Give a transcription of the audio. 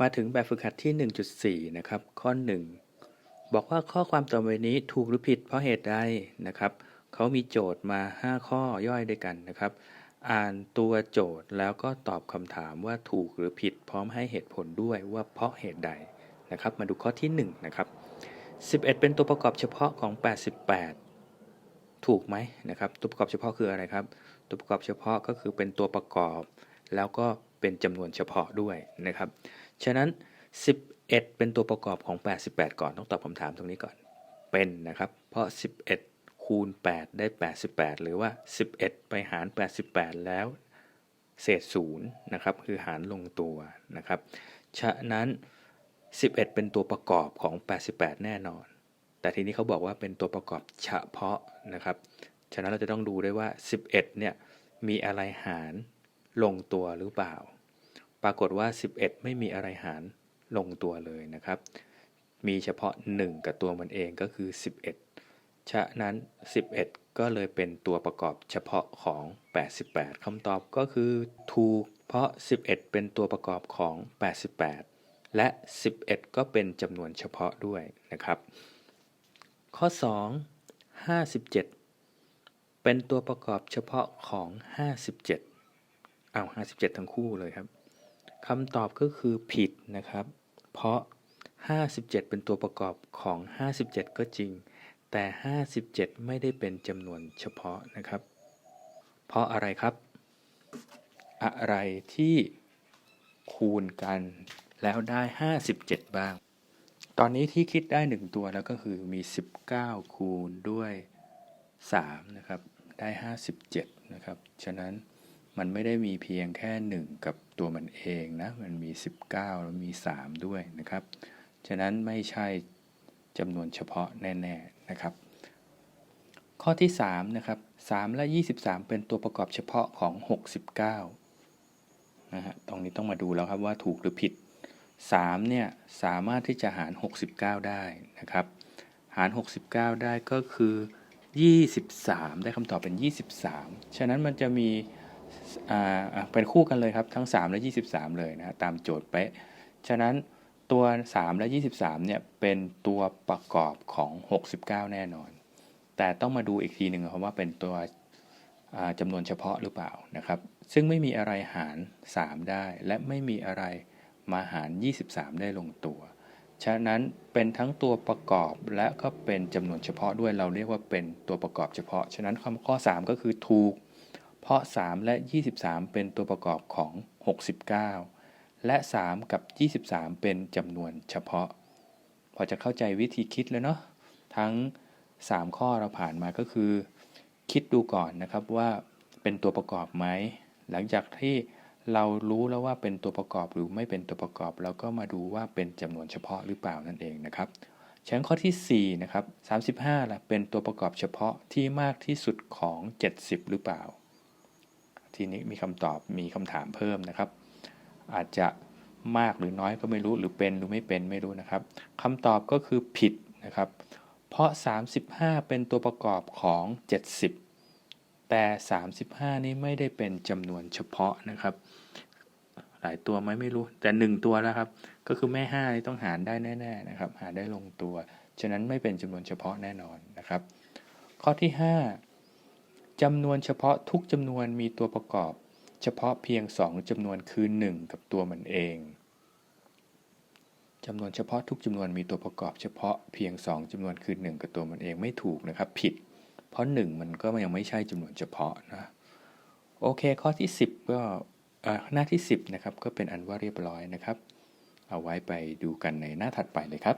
มาถึงแบบฝึกหัดที่ 1.4 นะครับ ข้อ 1 บอกว่าข้อความต่อไปนี้ถูกหรือผิดเพราะเหตุใดนะครับเขามีโจทย์มา 5 ข้อย่อยด้วยกันนะครับ อ่านตัวโจทย์แล้วก็ตอบคำถามว่าถูกหรือผิด พร้อมให้เหตุผลด้วยว่าเพราะเหตุใดนะครับ มาดูข้อที่1นะครับ11 เป็นตัวประกอบเฉพาะของ 88 ถูกไหมนะครับ ตัวประกอบเฉพาะคืออะไรครับ ตัวประกอบเฉพาะก็คือเป็นตัวประกอบ แล้วก็เป็นจำนวนเฉพาะด้วยนะครับ ฉะนั้น 11 เป็นตัวประกอบของ 88 ก่อนต้องตอบคำถามตรงนี้ก่อน เป็นนะครับ เพราะ 11 คูณ 8 ได้ 88 หรือว่า 11 ไปหาร 88 แล้ว เศษ0นะครับ คือหารลงตัวนะครับ ฉะนั้น 11 เป็นตัวประกอบของ 88 แน่นอน แต่ทีนี้เขาบอกว่าเป็นตัวประกอบเฉพาะนะครับ ฉะนั้นเราจะต้องดูด้วยว่า 11 เนี่ยมีอะไรหารลงตัวหรือเปล่า ปรากฏว่า 11 ไม่มีอะไรหารลงตัวเลยนะครับ มีเฉพาะ 1 กับตัวมันเองก็คือ 11 ฉะนั้น 11 ก็เลยเป็นตัวประกอบเฉพาะของ 88คำตอบก็คือถูก เพราะ 11 เป็นตัวประกอบของ 88 และ 11 ก็เป็นจำนวนเฉพาะด้วยนะครับ ข้อ 2 57 เป็นตัวประกอบเฉพาะของ 57 เอา57 ทั้งคู่เลยครับ คำตอบก็คือผิดนะครับ เพราะ 57 เป็นตัวประกอบของ 57 ก็จริง แต่ 57 ไม่ได้เป็นจำนวนเฉพาะนะครับ เพราะอะไรครับ อะไรที่คูณกันแล้วได้ 57 บ้าง ตอนนี้ที่คิดได้ 1 ตัวแล้วก็คือมี 19 คูณด้วย 3 นะครับ ได้ 57 นะครับ ฉะนั้น มันไม่ได้มีเพียงแค่ 1 กับตัวมันเองนะ มันมี 19 แล้วมี 3 ด้วยนะครับ ฉะนั้นไม่ใช่จำนวนเฉพาะแน่ ๆนะครับ ข้อที่3นะครับ3และ 23 เป็นตัวประกอบเฉพาะของ 69นะฮะ ตรงนี้ต้องมาดูแล้วครับว่าถูกหรือผิด 3 เนี่ย สามารถที่จะหาร 69 ได้นะครับ หาร 69 ได้ก็คือ 23 ได้คำตอบเป็น 23 ฉะนั้นมันจะมี เป็นคู่กันเลยครับทั้ง 3 และ 23 เลยนะตามโจทย์เป๊ะ ฉะนั้นตัว 3 และ 23เนี่ยเป็นตัวประกอบของ 69 แน่นอน แต่ต้องมาดูอีกทีหนึ่งครับว่าเป็นตัวจำนวนเฉพาะหรือเปล่านะครับ ซึ่งไม่มีอะไรหาร 3 ได้ และไม่มีอะไรมาหาร 23 ได้ลงตัว ฉะนั้นเป็นทั้งตัวประกอบและก็เป็นจำนวนเฉพาะด้วยเราเรียกว่าเป็นตัวประกอบเฉพาะ ฉะนั้นข้อ 3 ก็คือถูก เพราะ 3 และ 23 เป็นตัวประกอบของ 69 และ 3 กับ 23 เป็นจำนวนเฉพาะ พอจะเข้าใจวิธีคิดแล้วเนาะทั้ง 3 ข้อเราผ่านมาก็คือ คิดดูก่อนนะครับว่าเป็นตัวประกอบไหม หลังจากที่เรารู้แล้วว่าเป็นตัวประกอบหรือไม่เป็นตัวประกอบ เราก็มาดูว่าเป็นจำนวนเฉพาะหรือเปล่านั่นเองนะครับชั้นข้อที่4นะครับ35ล่ะเป็นตัวประกอบเฉพาะที่มากที่สุดของ 70 หรือเปล่า ทีนี้มีคำตอบมีคำถามเพิ่มนะครับ อาจจะมากหรือน้อยก็ไม่รู้หรือเป็นหรือไม่เป็นไม่รู้นะครับคำตอบก็คือผิดนะครับ เพราะ 35 เป็นตัวประกอบของ 70 แต่ 35 นี้ไม่ได้เป็นจำนวนเฉพาะนะครับ หลายตัวไหมไม่รู้แต่ 1 ตัวแล้วครับ ก็คือแม่5นี่ต้องหารได้แน่ๆนะครับ หารได้ลงตัว ฉะนั้นไม่เป็นจำนวนเฉพาะแน่นอนนะครับ ข้อที่ 5 จำนวนเฉพาะทุกจำนวนมีตัวประกอบ เฉพาะเพียง2จำนวนคือ 1 กับตัวมันเองจำนวนเฉพาะทุกจำนวนมีตัวประกอบเฉพาะเพียง 2จำนวนคือ 1 กับตัวมันเองไม่ถูกนะครับ ผิด เพราะ 1 มันก็ยังไม่ใช่จำนวนเฉพาะนะโอเคข้อที่ 10 ก็หน้าที่ 10นะครับก็เป็นอันว่าเรียบร้อยนะครับ เอาไว้ไปดูกันในหน้าถัดไปเลยครับ